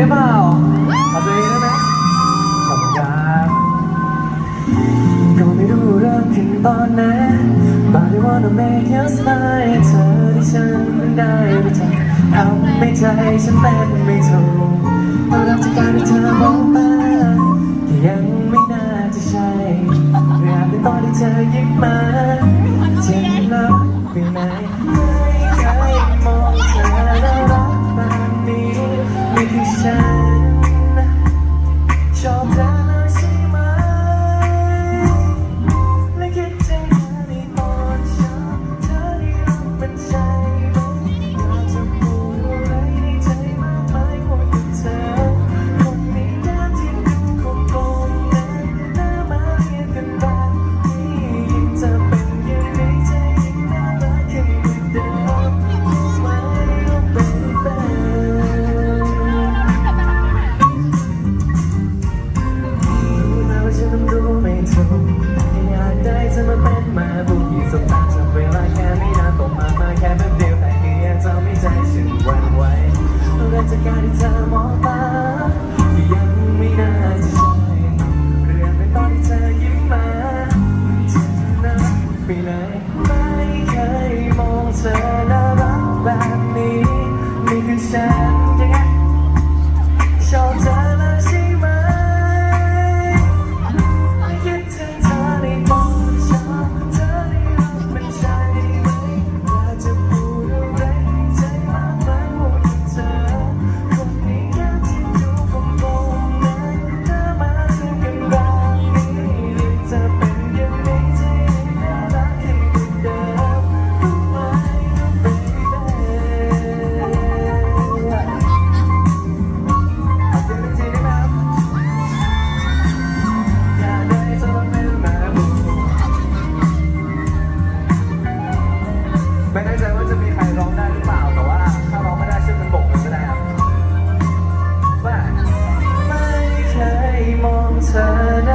ได้เปล่าขอตัวอได้ไหมขอบคุณก็ไม่รู้เรื่องถึงตอนนั้น But I wanna make you smile เธอที่ฉันมัได้ไม่จำทำไม่ใจฉันเป็นไม่ถูกต้องรับจะการที่เธอมองตาที่ยังไม่น่าจะใช่เวลาเป็นตอนที่เธอยิ้มมา ไม่แน่ใจว่าจะมีใครร้องได้หรือเปล่า แต่ว่าถ้าร้องไม่ได้ชื่อยกันบกกันก็ได้ครับว่ไม่เคยมองเธอ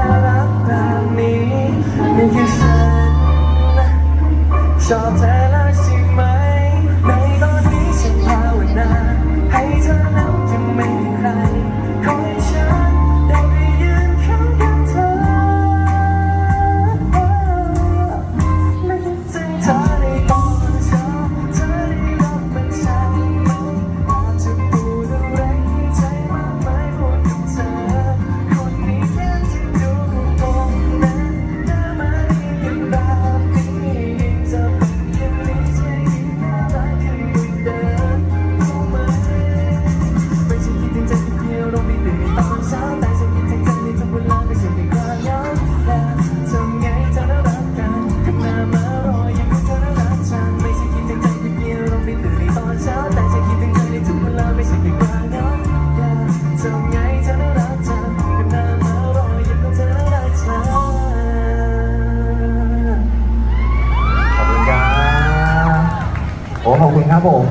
ครับผม